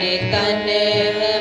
ਤਨ ਤਨ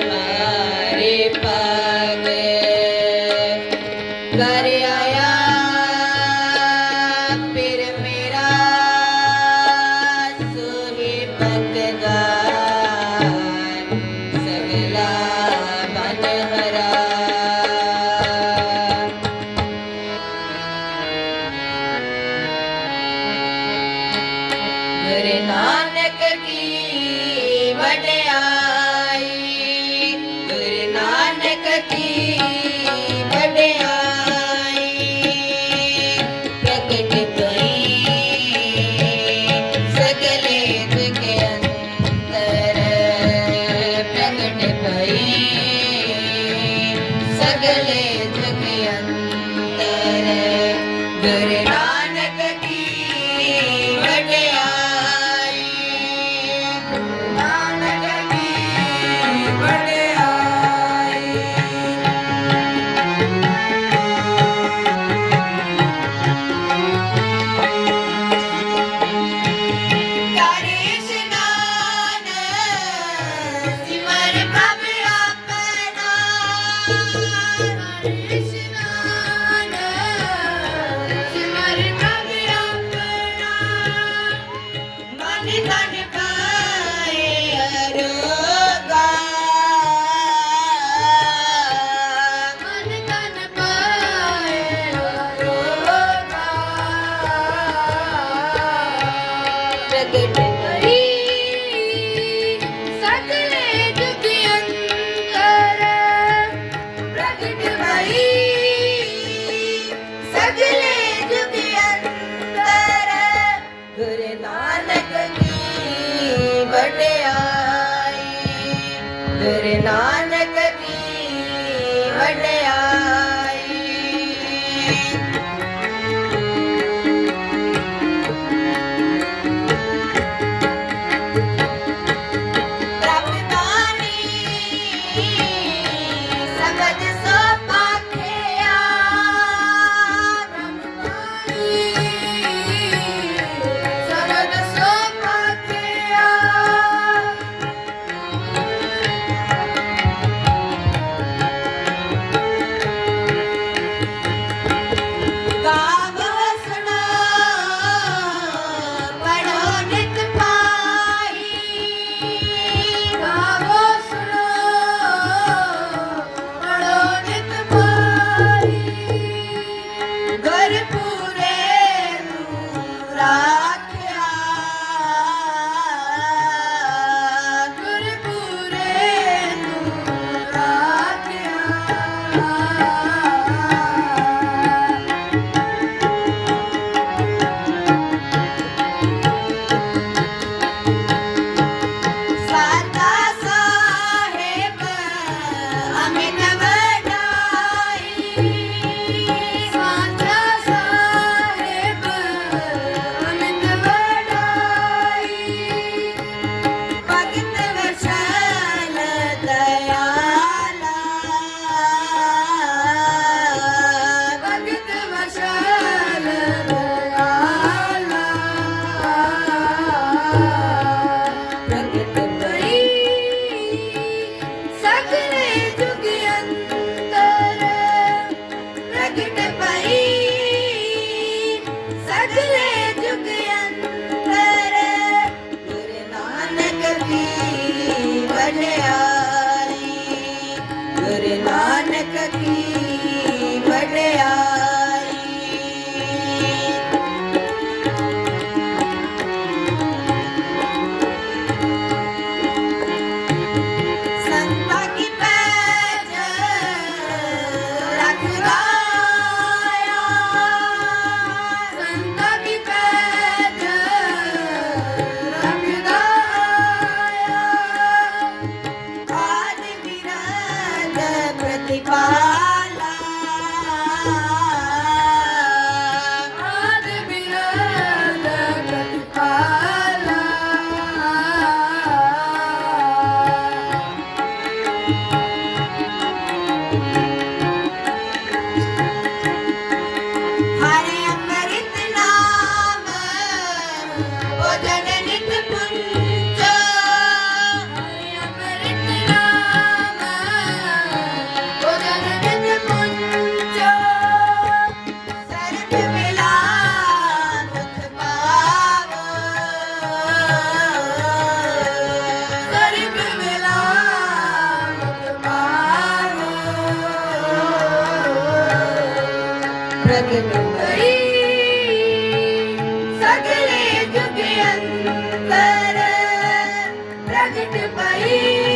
ਵਡਿਆਈ ਪ੍ਰਭ ਸਗਲੇ ਜੁਗ ਅੰਤਰ ਪ੍ਰਗਟ ਪਈ।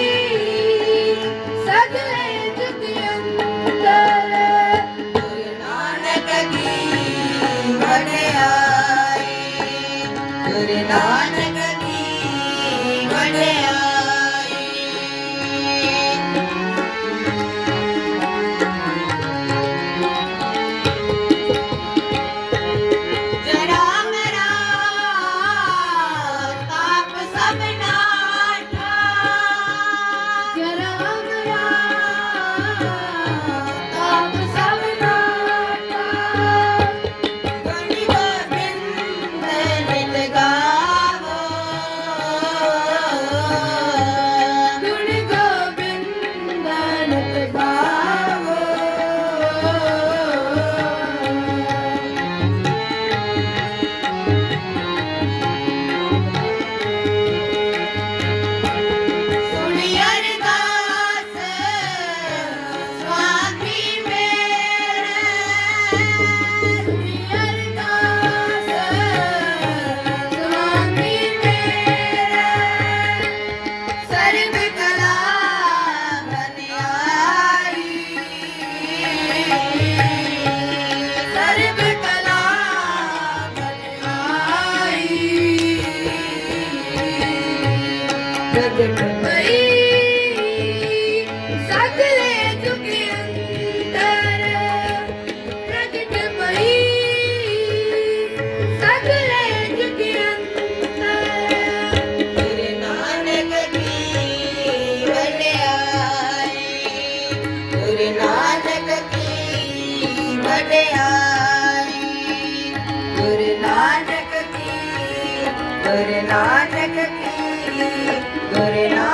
ਪ੍ਰਗਟ ਪਈ ਸਗਲੇ ਜੁਗੇ ਅੰਤਰ ਪ੍ਰਗਟ ਪਈ ਸਗਲੇ ਜੁਗੇ ਅੰਤਰ ਤੇਰੇ ਨਾਨਕ ਕੀ ਵਡਿਆਈ ਤੇਰੇ ਨਾਨਕ ਕੀ ਵਡਿਆਈ ਤੇਰੇ ਨਾਨਕ ਕੀ ਤੇਰੇ ਨਾਨਕ ਕੀ करे ना